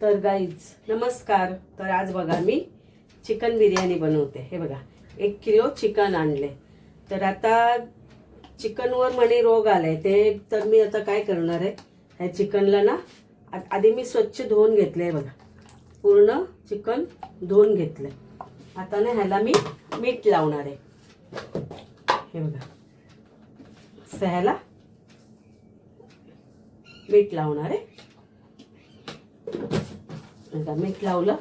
तर गाईज नमस्कार. तर आज बघा मी चिकन बिर्याणी बनवते. हे बघा एक किलो चिकन आणले. तर आता चिकनवर म्हणे रोग आले ते तर मी आता काय करणार आहे? ह्या चिकनला ना आधी मी स्वच्छ धुवून घेतले बघा. पूर्ण चिकन धुवून घेतले. आता ना ह्याला मी मीठ लावणार आहे. हे बघा. असं ह्याला मीठ लावणार आहे. आता मीठ लावलं.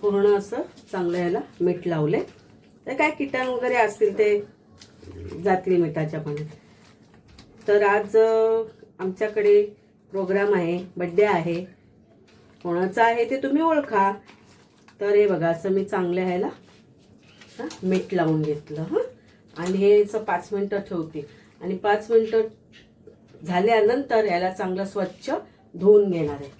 पूर्ण असं चांगलं ह्याला मीठ लावले तर काय किटाण वगैरे असतील ते जातील मिठाच्या पाण्यात तर आज आमच्याकडे प्रोग्राम आहे बड्डे आहे. कोणाचा आहे ते तुम्ही ओळखा. तर हे बघा असं मी चांगलं ह्याला हां मीठ लावून घेतलं हां. आणि हे असं पाच मिनटं ठेवते. आणि पाच मिनटं झाल्यानंतर याला चांगलं स्वच्छ धुवून घेणार आहे.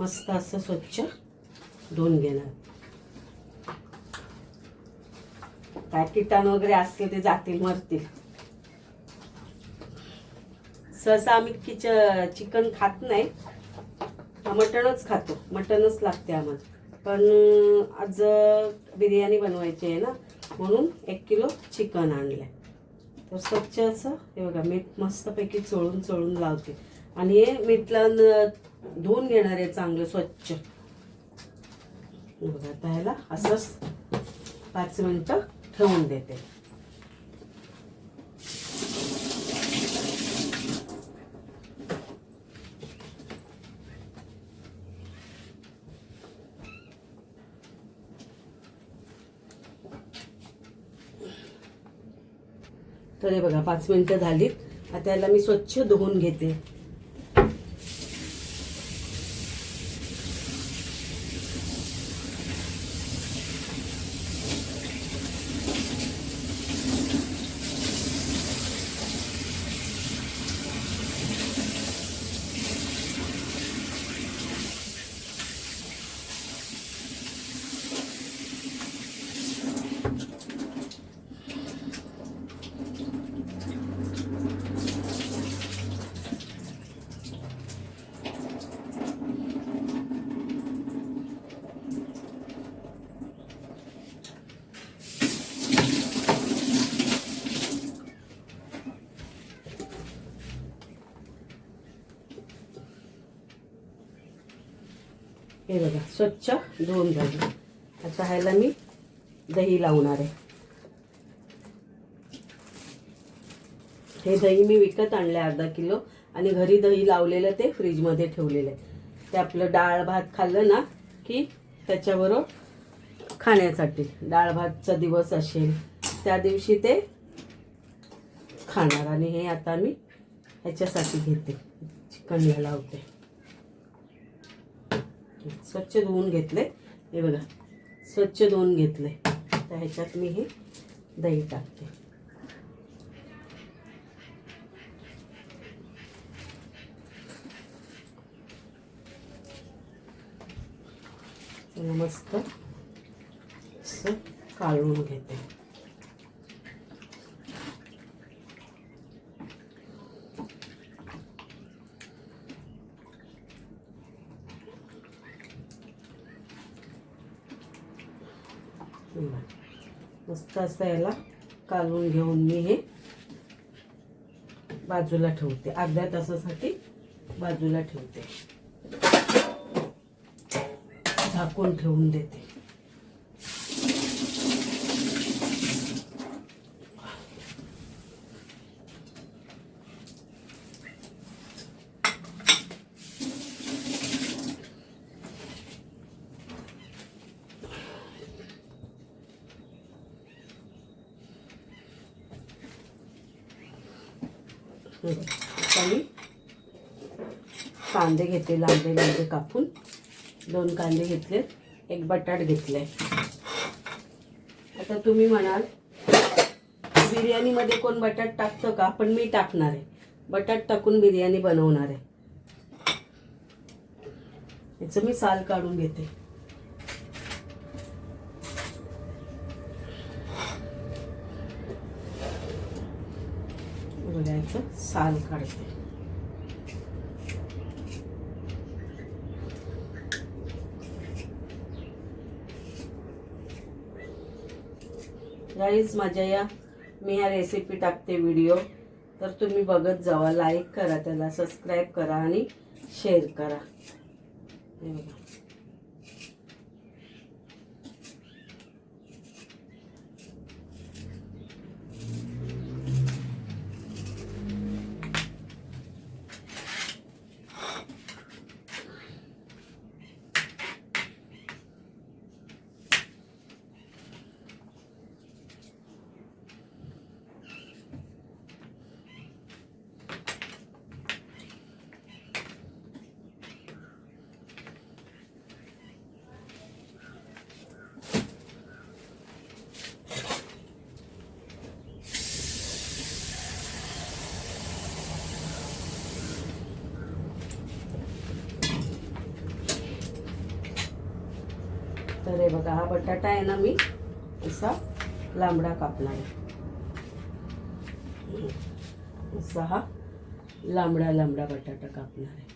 मस्त असं स्वच्छ धुवून घेणार. काय किटाण वगैरे असतील ते जातील मरतील. सहसा आम्ही किच चिकन खात नाही. मटणच खातो. मटणच लागते आम्हाला. पण आज बिर्याणी बनवायची आहे ना म्हणून एक किलो चिकन आणलं तर स्वच्छ असं हे बघा मीठ मस्तपैकी चोळून चोळून लावते. आणि हे मीठला धुवून घेणार आहे चांगलं स्वच्छ. बघा आता ह्याला असंच पाच मिनटं ठेवून देते. तर हे बघा पाच मिनिटं झालीत. आता याला मी स्वच्छ धुवून घेते. स्वच्छ धुवून झाले आता ह्याला मी दही लावणार आहे. हे दही मी विकत आणले अर्धा किलो आणि घरी दही लावलेलं ते फ्रीजमध्ये ठेवलेलं आहे. ते आपलं डाळ भात खाल्लं ना की त्याच्याबरोबर खाण्यासाठी. डाळ भातचा दिवस असेल त्या दिवशी ते खाणार आणि हे आता मी ह्याच्यासाठी घेते. चिकनला लावते. स्वच्छ धुवून घेतले हे बघा स्वच्छ धुवून घेतले तर ह्याच्यात मी हे दही टाकते. मस्त असं काढून घेते. मस्त असं याला कालवून घेऊन मी हे बाजूला ठेवते. अर्ध्या तासासाठी बाजूला ठेवते. झाकून ठेवून देते. काही मी कांदे घेते लांबे लांबे कापून. दोन कांदे घेतले एक बटाट घेतले आता तुम्ही म्हणाल बिर्याणीमध्ये कोण बटाट टाकतं का? पण मी टाकणार आहे. बटाट टाकून बिर्याणी बनवणार आहे. याचं मी साल काढून घेते बघा याचं साल काढते गाईज माझ्या या मी या रेसिपी टाकते व्हिडिओ तर तुम्ही बघत जावा लाईक करा त्याला सबस्क्राईब करा आणि शेअर करा. तर हे बघा हा बटाटा आहे ना मी असा लांबडा कापला आहे. असा हा लांबडा लांबडा बटाटा कापणार आहे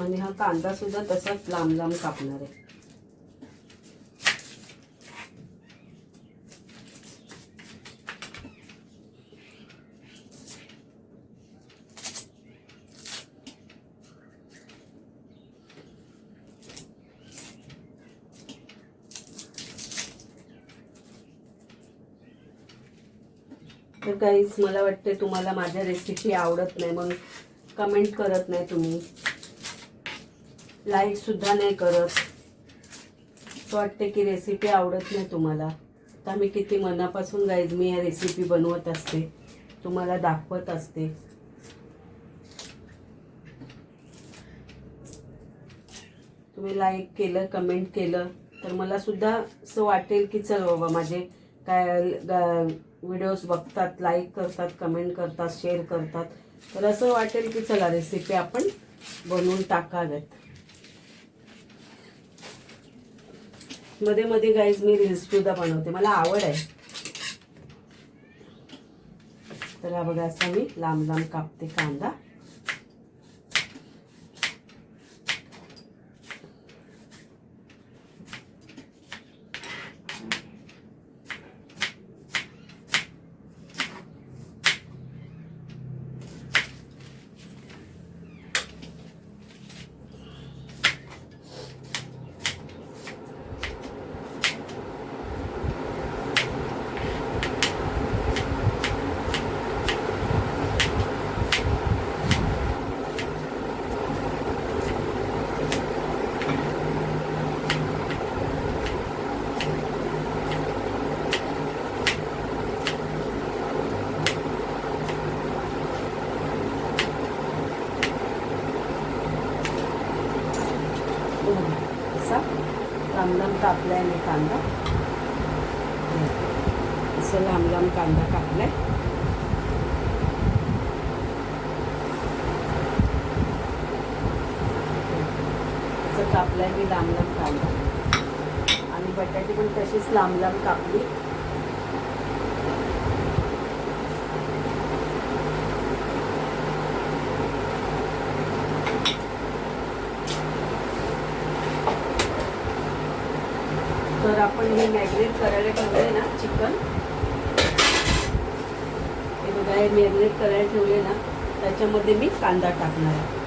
आणि हा कांदा सुद्धा तसाच लांब लांब कापणार आहे. तर काहीच मला वाटते तुम्हाला माझ्या रेसिपी आवडत नाही मग कमेंट करत नाही तुम्ही. लाईक सुद्धा नाही करत. असं वाटते की रेसिपी आवडत नाही तुम्हाला. तर मी किती मनापासून गाईज मी या रेसिपी बनवत असते. तुम्हाला दाखवत असते. तुम्ही लाईक केलं कमेंट केलं तर मला सुद्धा असं वाटेल की चल बाबा माझे काय व्हिडिओज बघतात लाईक करतात कमेंट करतात शेअर करतात. तर असं वाटेल की चला रेसिपी आपण बनवून टाकाव्यात. मध्ये मध्ये गाईज मी रील्स सुद्धा बनवते. मला आवड आहे. तर बघा असा मी लांब लांब कापते कांदा असा कापला आहे मी कांदा. असं लांब लांब कांदा कापलाय. असं कापलाय मी लांब लांब कांदा. आणि बटाटे पण तशीच लांब लांब कापली. तर आपण हे मॅग्नेट करायला ठेवले ना चिकन हे बघा हे मॅग्नेट करायला ठेवले ना त्याच्यामध्ये मी कांदा टाकणार आहे.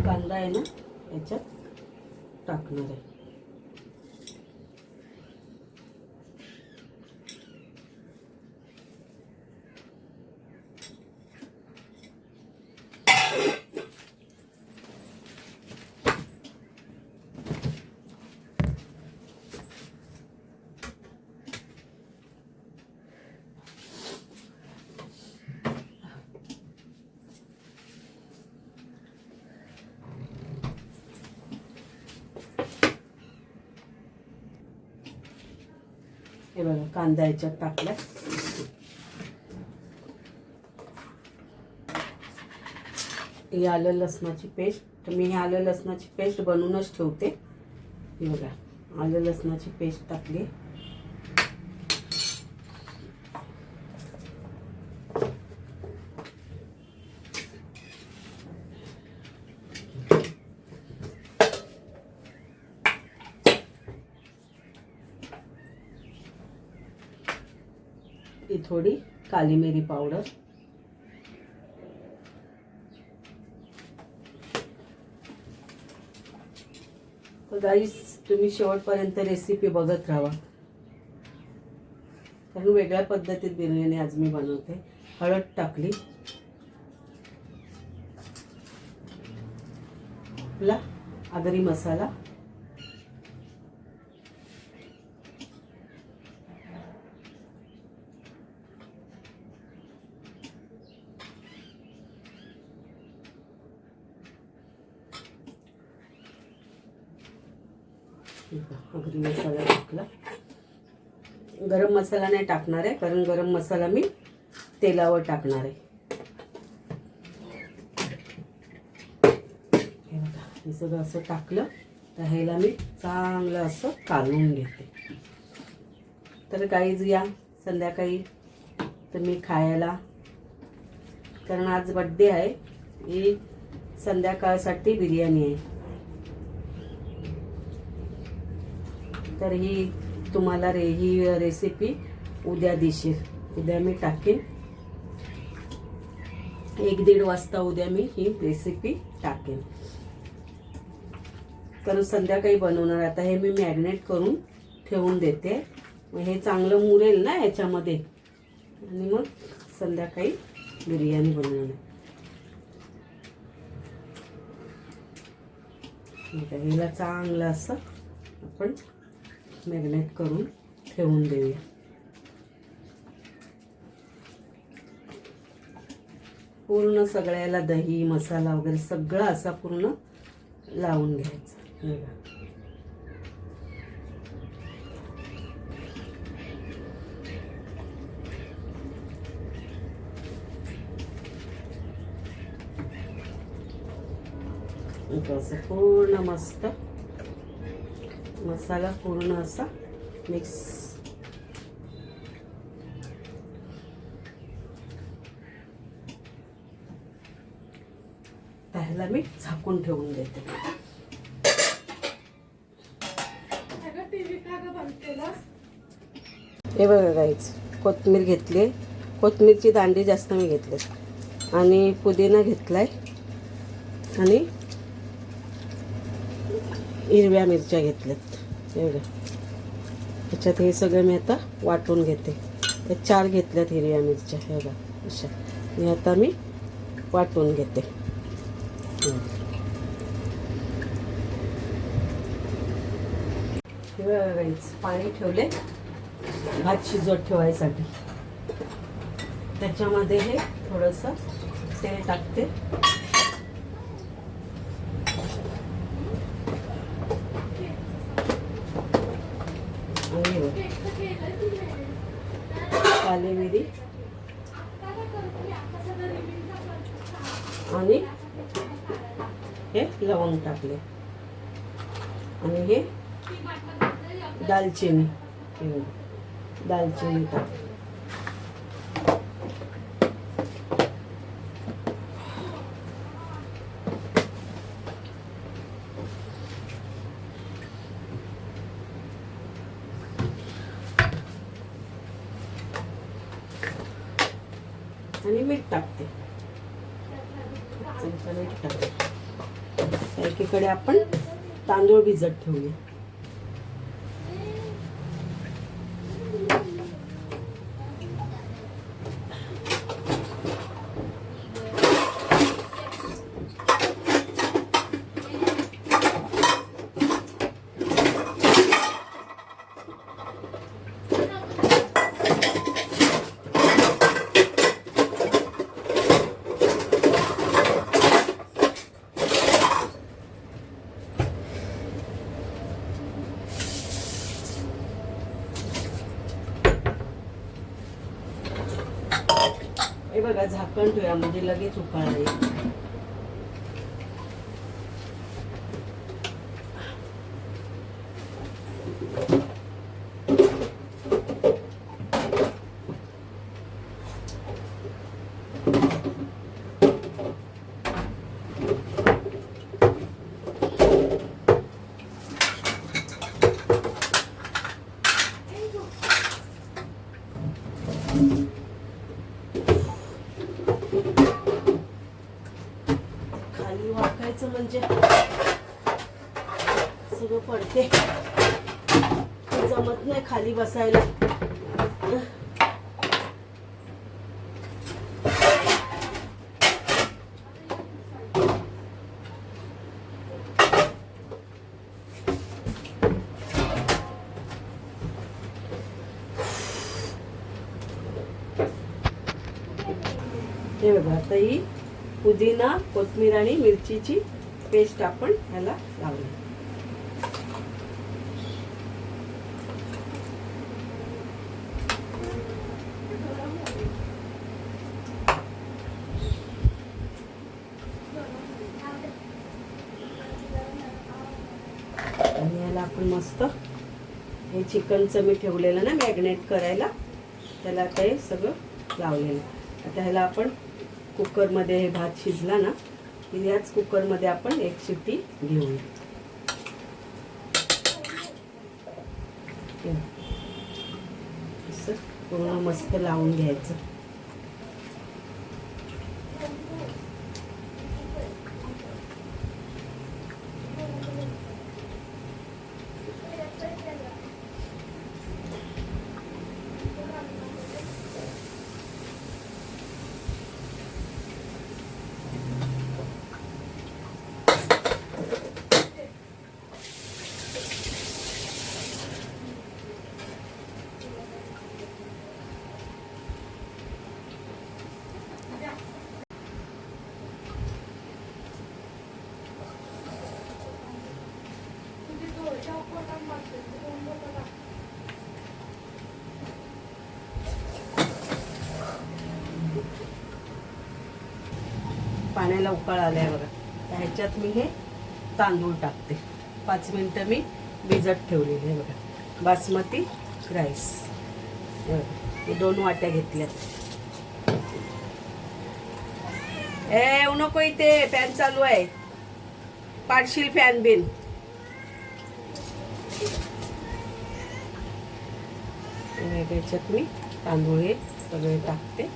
कांदा आहे ना याच्यात टाकणार आहे. हे बघा कांदा याच्यात टाकला ही आलं लसणाची पेस्ट. तर मी हे आलं लसणाची पेस्ट बनवूनच ठेवते. हे बघा आलं लसणाची पेस्ट टाकली. ही थोडी काली मिरी पावडर. तर गाईस तुम्ही शेवटपर्यंत रेसिपी बघत राहा. कारण वेगळ्या पद्धतीत बिर्याणी आज मी बनवते. हळद टाकली. आपला आगरी मसाला. अगदी मसाला टाकला. गरम मसाला नाही टाकणार आहे कारण गरम मसाला मी तेलावर टाकणार आहे. हे बघा हे सगळं असं टाकलं तर ह्याला मी चांगलं असं कालवून घेते. तर काहीच या संध्याकाळी तुम्ही खायला कारण आज बड्डे आहे. ही संध्याकाळसाठी बिर्याणी आहे. तर ही तुम्हाला रे ही रेसिपी उद्या दिसेल उद्या मी टाकेन. एक दीड वाजता उद्या मी ही रेसिपी टाकेन. कारण संध्याकाळी बनवणार आता हे मी मॅरिनेट करून ठेवून देते. हे चांगलं मुरेल ना याच्यामध्ये. आणि मग संध्याकाळी बिर्याणी बनवणार हिला चांगलं असं आपण मॅरिनेट करून ठेवून देऊया. पूर्ण सगळ्याला दही मसाला वगैरे सगळं असा पूर्ण लावून घ्यायचा. असं पूर्ण मस्त मसाला पूर्ण असा मिक्स. त्याला मी झाकून ठेवून देते. हे बघा गाईच कोथमीर घेतली. कोथमीरची दांडी जास्त मी घेतली आणि पुदिना घेतलाय. आणि हिरव्या मिरच्या घेतल्यात. एवढं त्याच्यात हे सगळं मी आता वाटून घेते. त्या चार घेतल्यात हिरव्या मिरच्या हे बघा अशा. मी आता मी वाटून घेते. पाणी ठेवले भात शिजवत ठेवायसाठी. त्याच्यामध्ये हे थोडंसं तेल टाकते आणि हे बघ, काली मिरी आणि हे लवंग टाकले. आणि हे दालचिनी. दालचिनी टाकले. आणि मीठ टाकते. मीठ टाकते. एकीकडे आपण तांदूळ भिजत ठेवूया. हे बघा झाकण ठेवूया म्हणजे लगेच उकाळा येईल खाली वाकायचं म्हणजे सगळं पडते जमत नाही खाली बसायला. हे बघा आता ही पुदिना कोथमीर आणि मिरचीची पेस्ट आपण ह्याला लावली आणि याला आपण मस्त. हे चिकनचं मी ठेवलेलं ना मॅग्नेट करायला. त्याला आता हे सगळं लावलेलं. आता ह्याला आपण कुकरमध्ये हे भात शिजला ना की याच कुकरमध्ये आपण एक शिट्टी घेऊया असं पूर्ण मस्त लावून घ्यायचं. पाण्याला उकाळ आलाय बघा. तर ह्याच्यात मी हे तांदूळ टाकते. पाच मिनटं मी भिजत ठेवलेले आहे बघा. बासमती राईस. हे दोन वाट्या घेतल्यात. ए येऊ नको इथे. फॅन चालू आहे. पाडशील फॅन बिन. त्याच्यात मी तांदूळ हे सगळे टाकते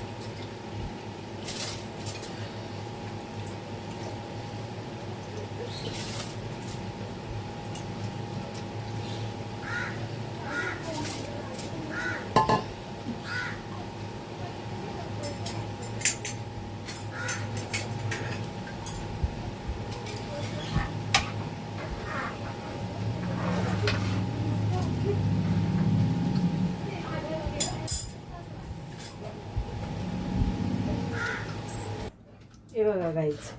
हे बघा गाईच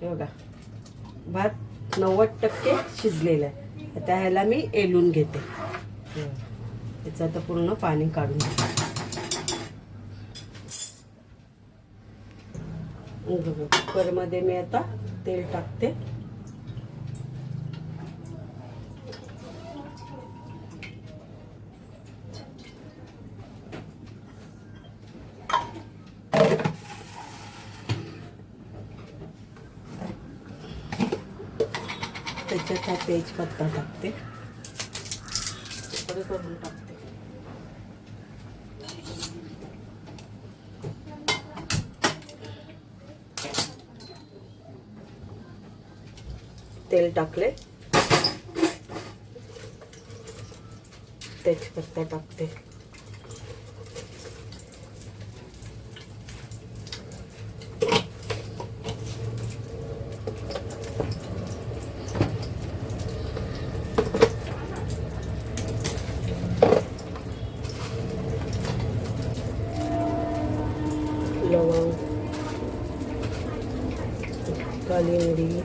हे बघा भात नव्वद टक्के शिजलेला आहे. आता ह्याला मी एलून घेते. याचं आता पूर्ण पाणी काढून घेते. कुकरमध्ये मी आता तेल टाकते त्याच्यात तेजपत्ता टाकते. करून टाकते. तेल टाकले. तेजपत्ता टाकते. काली मिरी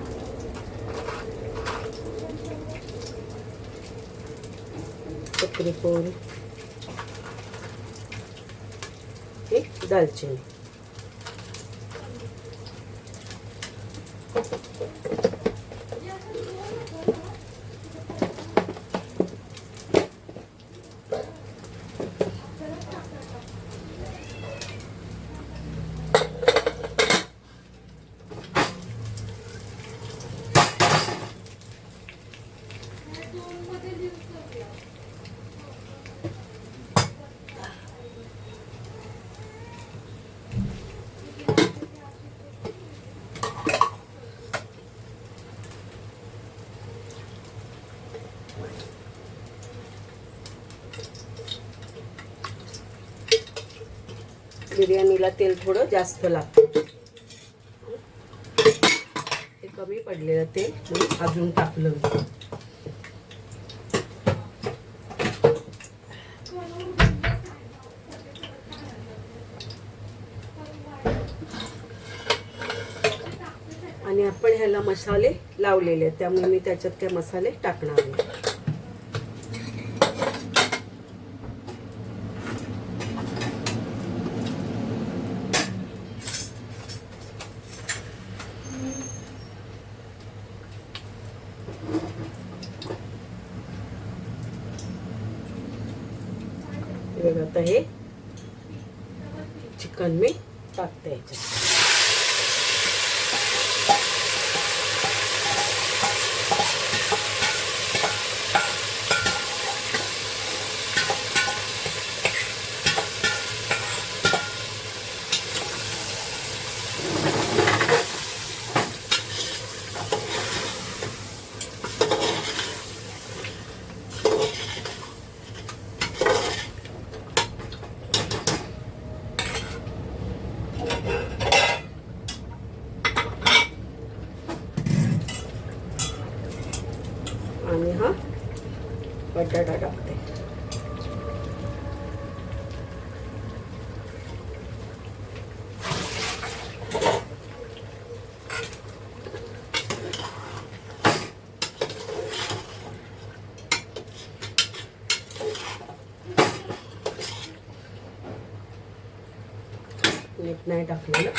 चक्रीफूल एक दालचिनी. बिर्याणीला तेल थोडं जास्त लागतं. हे कमी पडलेलं तेल मी अजून टाकलं आणि आपण ह्याला मसाले लावलेले आहेत त्यामुळे मी त्याच्यात ते मसाले टाकणार आहे हे बघा आता हे चिकन मी टाकते याच्यात आणि हा बटाटा टाकते मीठ नाही टाकलेलं.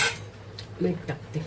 मीठ टाकते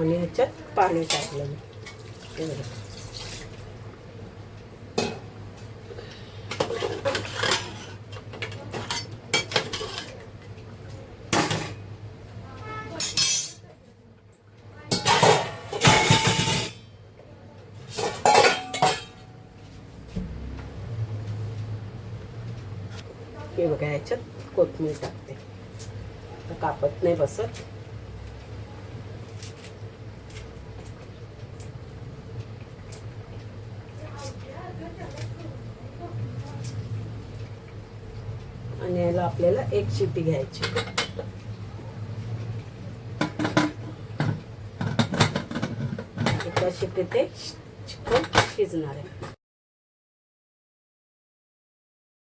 आणि ह्याच्यात पाणी टाकलं मी. एवढं. बघा. हे बघा ह्याच्यात कोथिंबीर टाकते. कापत नाही बसत आणि याला आपल्याला एक शिट्टी घ्यायची. एका शिट्टीत ते चिकन शिजणार आहे.